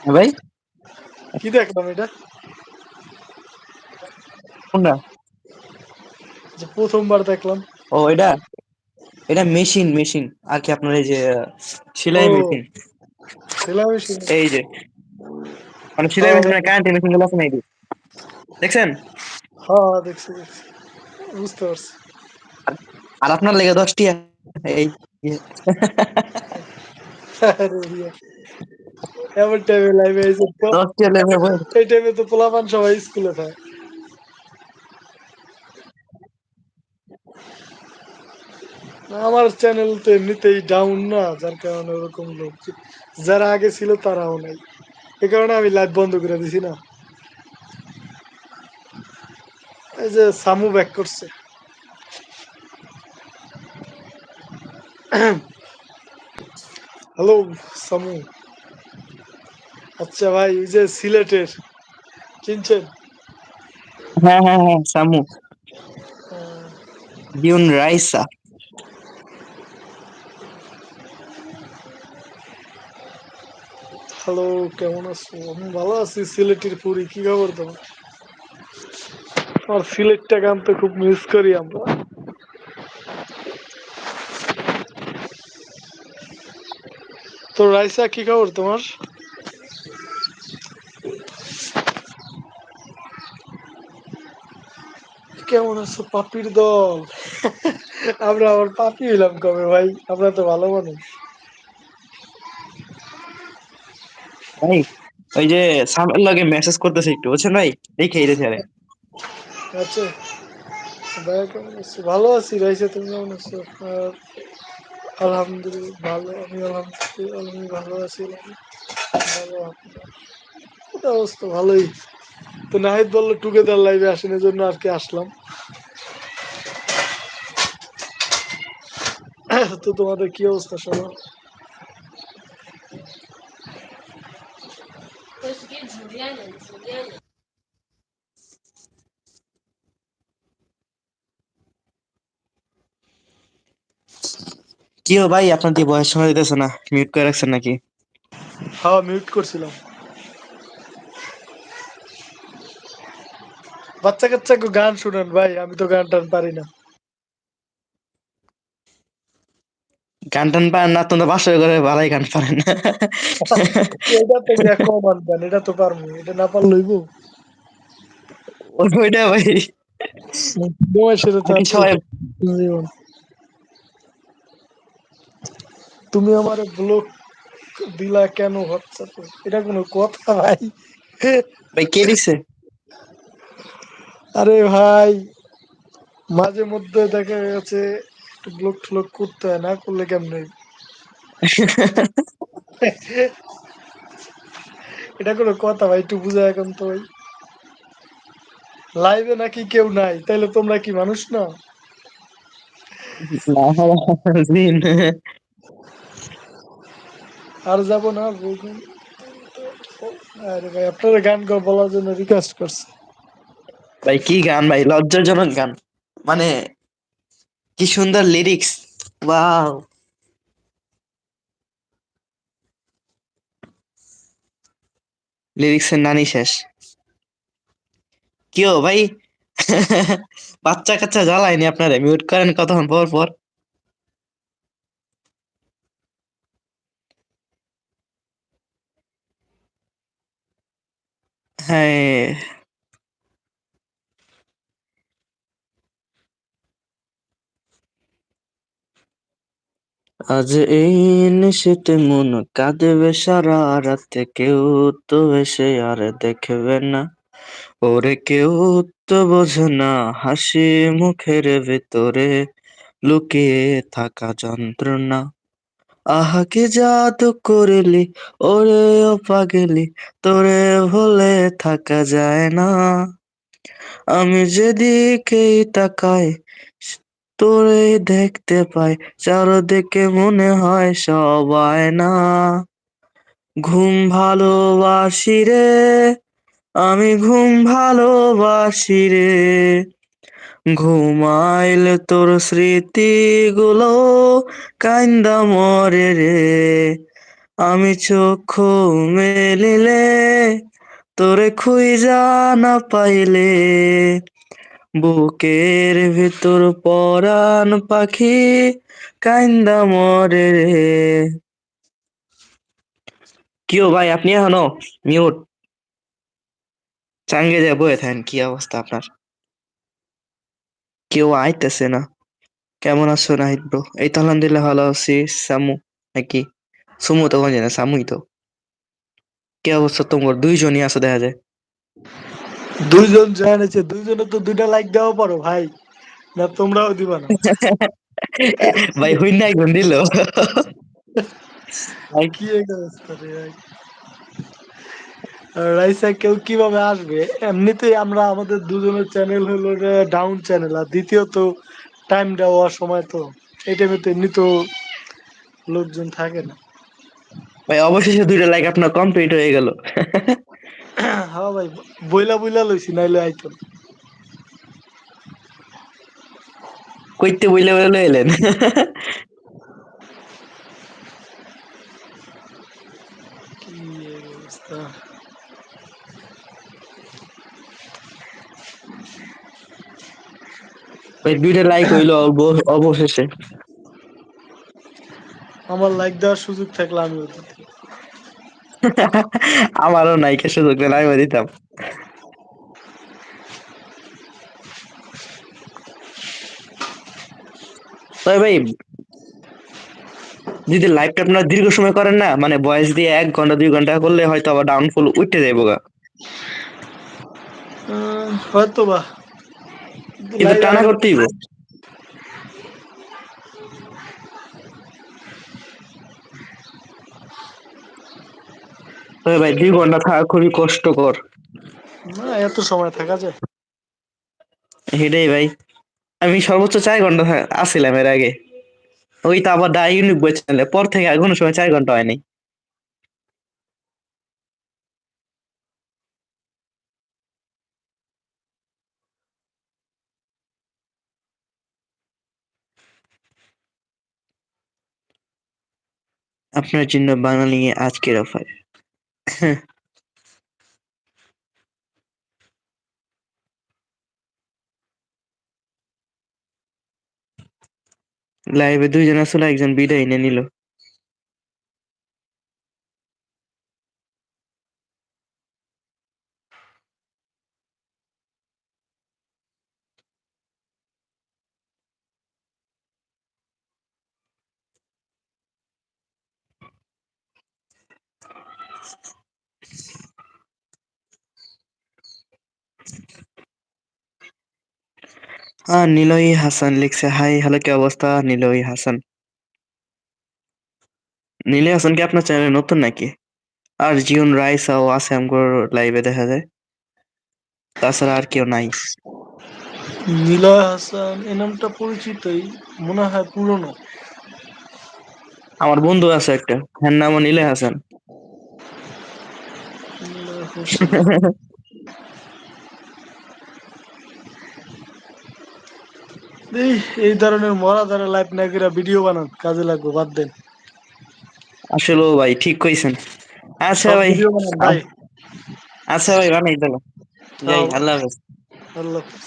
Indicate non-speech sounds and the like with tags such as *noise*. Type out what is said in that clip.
হ্যাঁ ভাই? কি দেখলাম এটা? কোনটা? যে প্রথমবার দেখলাম। ও এটা? এটা মেশিন মেশিন। আর কি আপনার এই যে সেলাই মেশিন। সেলাই মেশিন। এই যে মানে সেলাই হ্যাঁ মেশিন মানে কারেন্টের মেশিনগুলো আছে না এই দেখছেন? হ্যাঁ দেখছি দেখছি। বুঝতে পারছি। আর আপনার লেগে দশটি এই। এমন টাইমে লাইভে এসে এই টাইমে তো পোলাপান সবাই স্কুলে থাকে। আমার চ্যানেল তো এমনিতেই ডাউন না যার কারণে ওরকম লোক যারা আগে ছিল তারাও নাই। এ কারণে আমি লাইভ বন্ধ করে দিছি না। এই যে সামু ব্যাক করছে। *clears throat* হ্যালো সামু। আচ্ছা ভাই ওই যে সিলেটের চিনছেন? হ্যাঁ হ্যাঁ হ্যাঁ সামু। বিউন রাইসা। হ্যালো কেমন আছো? আমি ভালো আছি সিলেটের পুরি কি খবর তোমার? আমার সিলেটটা গান তো খুব মিস করি আমরা। তো রাইসা কি খবর তোমার? কেমন আছো পাপির দল? আমরা আবার পাপি হইলাম কবে ভাই? আমরা তো ভালো মানুষ। ভাই ওই যে সামের লগে মেসেজ করতেছে একটু বুঝছেন ভাই? দেখে এই ছেড়ে আচ্ছা। ভাইয়া কেমন আছো? ভালো আছি রাইসা তুমি কেমন আছো? আলহামদুলিল্লাহ ভালো। আমি আলহামদুলিল্লাহ আমি ভালো আছি ভালো অবস্থা ভালোই। তো নাহিদ বলল টুগেদার লাইভে আসেন এই জন্য আর কি আসলাম। তো তোমাদের কি অবস্থা Juliana. কি ভাই আপনার দিয়ে বয়স সময় দিতেছে না? মিউট করে রাখছেন নাকি? হ্যাঁ মিউট করছিলাম। বাচ্চা কাচ্চাকে গান শুনেন ভাই আমি তো গান টান পারি না। গান টান পারেন না আপনার বাসর করে ভালোই গান পারেন। এটা তো কমান গান এটা তো পারব এটা না পারলে লইব ওইটা ভাই। তুমি আমার ব্লক দিলা কেন হোয়াটসঅ্যাপে এটা কোনো কথা ভাই। ভাই কে দিছে? আরে ভাই মাঝে মধ্যে দেখা গেছে একটু ব্লক ট্লক করতে হয় না করলে কেমনে? এটা কোনো কথা ভাই একটু বুঝা এখন তো ভাই। লাইভে নাকি কেউ নাই তাইলে তোমরা কি মানুষ না? আর যাব না আরে ভাই আপনারা গান গো বলার জন্য রিকোয়েস্ট করছে। ভাই কি গান ভাই? লজ্জাজনক গান। মানে কি সুন্দর লিরিক্স ওয়াও লিরিক্সের নানি শেষ। কি ও ভাই? *laughs* বাচ্চা কাচ্চা জ্বালায়নি আপনারা মিউট করেন কতক্ষণ পর পর। হ্যাঁ। আজ এই নিশীতে মন কাঁদবে সারা রাতে, কেউ তো এসে আর দেখবে না। ওরে কেউ তো বোঝে না হাসি মুখের ভেতরে লুকিয়ে থাকা যন্ত্রণা। আহা, কি জাদু করিলি, ওরে ও পাগলি, তোরে ভুলে থাকা যায় না। আমি যেদিকেই তাকাই তোরে দেখতে পাই, চারদিকে মনে হয় সবাই না। ঘুম ভালোবাসি রে, আমি ঘুম ভালোবাসি রে। ঘুমাইলে তোর স্মৃতিগুলো কান্দা মরে রে। আমি চোখ মেলিলে, তোরে খুঁজা না পাইলে। বুকের ভিতর পরাণ পাখি কাইন্দা মরে রে। কিও ভাই, আপনি এখনও মিউট চাঙ্গে যায়, বয়ে থাকেন, কি অবস্থা আপনার? কেউ আইতেছে না। কেমন আছো নাহিদ ব্রো এই তো আলহামদুলিল্লাহ ভালো আছি। সামু নাকি? সুমু তো জানে, সামুই তো। কি অবস্থা তোমার? দুইজনই আছে দেখা যায়। দুইজন জয়েন হয়েছে দুইজনে তো দুইটা লাইক দেওয়া পারো ভাই। না তোমরাও দিবা না। ভাই হই নাই গুন দিল। কি এক অবস্থা রে ভাই? রাইসা কেউ কীভাবে আসবে? এমনিতেই আমরা আমাদের দুজনের চ্যানেল হলো ডাউন চ্যানেল আর দ্বিতীয়ত টাইম দেওয়ার সময় তো এই টাইমে তো এমনি তো লোকজন থাকে না। ভাই অবশেষে দুইটা লাইক আপনার কমপ্লিট হয়ে গেল। হ্যাঁ ভাই বইলা বইলা লইছি নাইলে আইতো। কইতে বইলে বলে এলেন দুইটা লাইক হইল অব- অবশেষে। আমার লাইক দেওয়ার সুযোগ থাকলে দিতাম *laughs* আমারও নাইকে সুযোগ দিলে আমিও দিতাম। তবে ভাই যদি লাইভটা আপনারা দীর্ঘ সময় করেন না মানে ভয়েস দিয়ে এক ঘণ্টা দুই ঘণ্টা করলে হয়তো আবার ডাউনফুল উঠতে যাইব গা হয়তো বা কিন্তু টানা করতেই তবে ভাই দুই ঘণ্টা থাকা খুবই কষ্টকর। না এত সময় থাকা যায়। সেটাই ভাই। আমি সর্বোচ্চ চার ঘণ্টা আসছিলাম এর আগে। ওই তো আবার দা ইউনিক বই চ্যানেলে। পর থেকে আর কোনো সময় চার ঘণ্টা হয়নি। আপনার জন্য বাঙালি আজকের অফার। *laughs* লাইভে দুইজন আসলে একজন বিদায় এনে নিল। নিলয় হাসান লিখছে হাই হ্যালো কি অবস্থা? নিলয় হাসান। নিলয় হাসান কি আপনার চ্যানেলে নতুন নাকি? আর জিওন রাইসাও আছে আমগোর লাইভে দেখা যায়। তাছাড়া আর কেউ নাই। নিলয় হাসান এ নামটা পরিচিতই মনে হয় পুরনো। আমার বন্ধু আছে একটা হ্যাঁ নামও নিলয় হাসান *laughs* নিলয় হাসান। এই এই ধরনের মরা ধরে লাইফ না করে ভিডিও বানান কাজে লাগবে বাদ দেন আসলে ভাই ঠিক কইছেন আচ্ছা ভাই আচ্ছা ভাই বানাই দিলাম হ্যাঁ। আল্লাহ হাফেজ আল্লাহ হাফেজ।